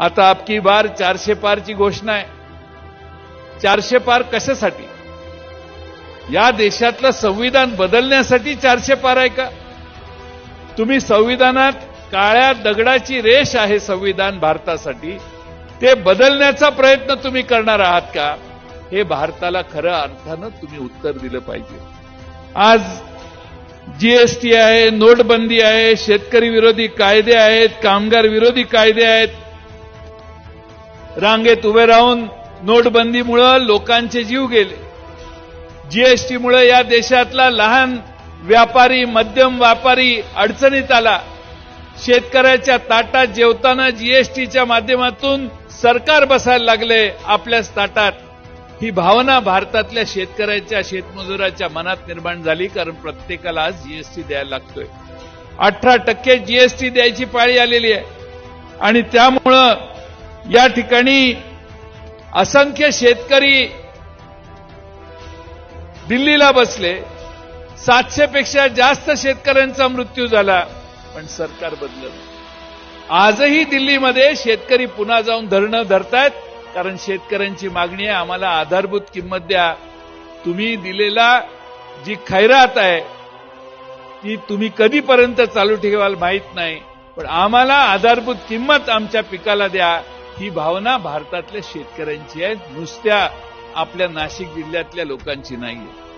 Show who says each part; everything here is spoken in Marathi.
Speaker 1: आता आपकी बार चारशे पारची घोषणा आहे. चारशे पार कशासाठी? या देशातलं संविधान बदलण्यासाठी चारशे पार आहे का? तुम्ही संविधानात काळ्या दगडाची रेष आहे संविधान भारतासाठी. ते बदलण्याचा प्रयत्न तुम्ही करणार आहात का? हे भारताला खरं अर्थानं तुम्ही उत्तर दिलं पाहिजे. आज जीएसटी आहे नोटबंदी आहे शेतकरी विरोधी कायदे आहेत कामगार विरोधी कायदे आहेत रांगेत उभे राहून नोटबंदीमुळं लोकांचे जीव गेले. जीएसटीमुळे या देशातला लहान व्यापारी मध्यम व्यापारी अडचणीत आला. शेतकऱ्याच्या ताटात जेवताना जीएसटीच्या माध्यमातून सरकार बसायला लागले आपल्याच ताटात. ही भावना भारतातल्या शेतकऱ्याच्या शेतमजुराच्या मनात निर्माण झाली कारण प्रत्येकाला आज जीएसटी द्यायला लागतोय. अठरा टक्के जीएसटी द्यायची पाळी आलेली आहे. आणि त्यामुळं या ठिकाणी असंख्य शेतकरी दिल्लीला बसले. सातशे पेक्षा जास्त शेतकऱ्यांचा मृत्यू झाला पण सरकार बदललं. आजही दिल्लीमध्ये शेतकरी पुन्हा जाऊन धरणं धरतायत कारण शेतकऱ्यांची मागणी आहे आम्हाला आधारभूत किंमत द्या. तुम्ही दिलेला जी खैरात आहे ती तुम्ही कधीपर्यंत चालू ठेवाल माहीत नाही पण आम्हाला आधारभूत किंमत आमच्या पिकाला द्या. ही भावना भारतातल्या शेतकऱ्यांची आहे. नुसत्या आपल्या नाशिक जिल्ह्यातल्या लोकांची नाहीये.